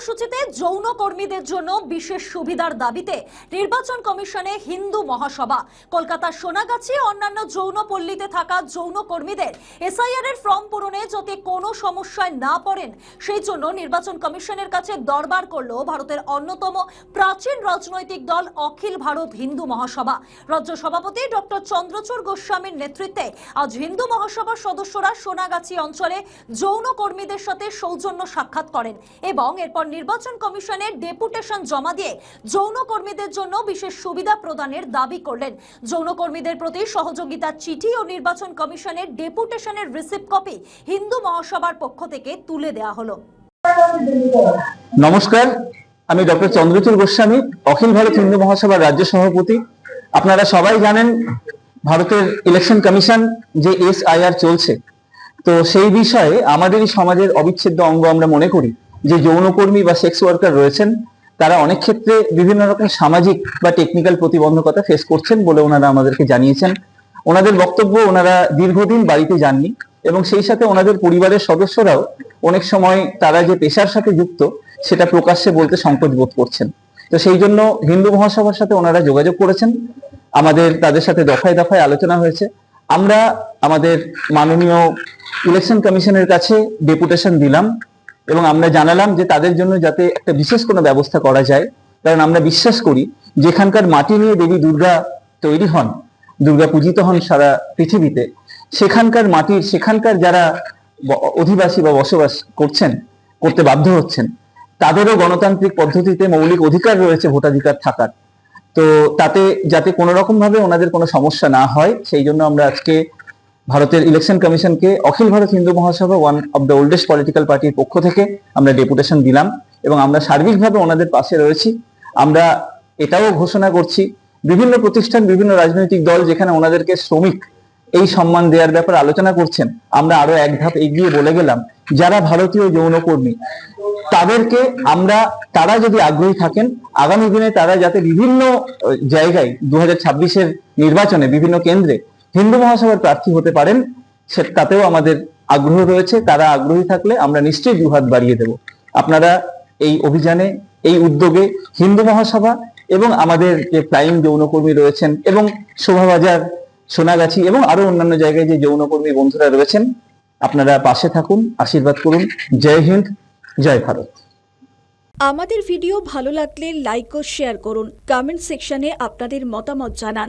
কর্মসূচিতে যৌন কর্মীদের জন্য বিশেষ সুবিধার দাবিতে নির্বাচন কমিশনে হিন্দু মহাসভা। কলকাতার সোনাগাছি অন্যান্য যৌন পল্লীতে থাকা যৌন কর্মীদের এসআইআর এর ফর্ম পূরণে যাতে কোনো সমস্যায় না পড়েন, সেই জন্য নির্বাচন কমিশনের কাছে দরবার করল ভারতের অন্যতম প্রাচীন রাজনৈতিক দল অখিল ভারত হিন্দু মহাসভা। রাজ্য সভাপতি ডক্টর চন্দ্রচূড় গোস্বামীর নেতৃত্বে আজ হিন্দু মহাসভার সদস্যরা সোনাগাছি অঞ্চলে যৌন কর্মীদের সাথে সৌজন্য সাক্ষাৎ করেন এবং এরপর নির্বাচন কমিশনের ডেপুটেশন জমা দিয়ে যৌন কর্মীদের জন্য বিশেষ সুবিধা প্রদানের দাবি করলেন। যৌন কর্মীদের প্রতি সহযোগিতার চিঠি ও নির্বাচন কমিশনের ডেপুটেশনের রিসিপ্ট কপি হিন্দু মহাসভার পক্ষ থেকে তুলে দেওয়া হলো। নমস্কার, আমি ডক্টর চন্দ্রচূড় গোস্বামী, অখিল ভারত হিন্দু মহাসভার রাজ্য সভাপতি। আপনারা সবাই জানেন ভারতের ইলেকশন কমিশন যে এস চলছে। তো সেই বিষয়ে আমাদেরই সমাজের অবিচ্ছেদ্য অঙ্গ আমরা মনে করি। যে যৌনকর্মী বা সেক্স ওয়ার্কার রয়েছেন, তারা অনেক ক্ষেত্রে বিভিন্ন রকম সামাজিক বা টেকনিক্যাল প্রতিবন্ধকতা ফেস করছেন বলে ওনারা আমাদেরকে জানিয়েছেন। ওনাদের বক্তব্য ওনারা দীর্ঘদিন বাড়িতে যাননি এবং সেই সাথে ওনাদের পরিবারের সদস্যরাও অনেক সময় তারা যে পেশার সাথে যুক্ত, সেটা প্রকাশ্যে বলতে সংকোচ বোধ করছেন। তো সেই জন্য হিন্দু মহাসভার সাথে ওনারা যোগাযোগ করেছেন। আমাদের তাদের সাথে দফায় দফায় আলোচনা হয়েছে। আমরা আমাদের মাননীয় ইলেকশন কমিশনের কাছে ডেপুটেশন দিলাম। এবং আমরা জানালাম যে তাদের জন্য যাতে একটা বিশেষ কোনো ব্যবস্থা করা যায়। কারণ আমরা বিশ্বাস করি, যেখানকার মাটি নিয়ে দেবী দুর্গা তৈরি হন, দুর্গা পূজিত হন সারা পৃথিবীতে, সেখানকার মাটির, সেখানকার যারা অধিবাসী বা বসবাস করছেন, করতে বাধ্য হচ্ছেন, তাদেরও গণতান্ত্রিক পদ্ধতিতে মৌলিক অধিকার রয়েছে ভোটাধিকার থাকার। তো তাতে যাতে কোনো রকম ভাবে ওনাদের কোনো সমস্যা না হয়, সেই জন্য আমরা আজকে ভারতের ইলেকশন কমিশনকে Akhil Bharat Hindu Mahasabha one of the oldest political পার্টির পক্ষ থেকে আমরা ডেপুটেশন দিলাম এবং আমরা সার্বিকভাবে ওনাদের পাশে রয়েছি। আমরা এটাও ঘোষণা করছি, বিভিন্ন প্রতিষ্ঠান, বিভিন্ন রাজনৈতিক দল যেখানে ওনাদেরকে শ্রমিক এই সম্মান দেওয়ার ব্যাপারে আলোচনা করছেন, আমরা আরও এক ধাপ এগিয়ে বলে গেলাম। যারা ভারতীয় যৌনকর্মী, তাদেরকে আমরা, তারা যদি আগ্রহী থাকেন, আগামী দিনে তারা যাতে বিভিন্ন জায়গায় দু হাজার নির্বাচনে বিভিন্ন কেন্দ্রে হিন্দু মহাসভার প্রার্থী হতে পারেন, সে তাতেও আমাদের আগ্রহ রয়েছে, তারা আগ্রহী থাকলে আমরা নিশ্চয়ই দুহাত বাড়িয়ে দেব। আপনারা এই অভিযানে, এই উদ্যোগে হিন্দু মহাসভা এবং আমাদের যে প্রাইম যৌনকর্মী রয়েছেন এবং শোভাবাজার, সোনাগাছি এবং আরও অন্যান্য জায়গায় যে যৌনকর্মী বন্ধুরা রয়েছেন, আপনারা পাশে থাকুন, আশীর্বাদ করুন। জয় হিন্দ, জয় ভারত। আমাদের ভিডিও ভালো লাগলে লাইক ও শেয়ার করুন। কমেন্ট সেকশনে আপনাদের মতামত জানান।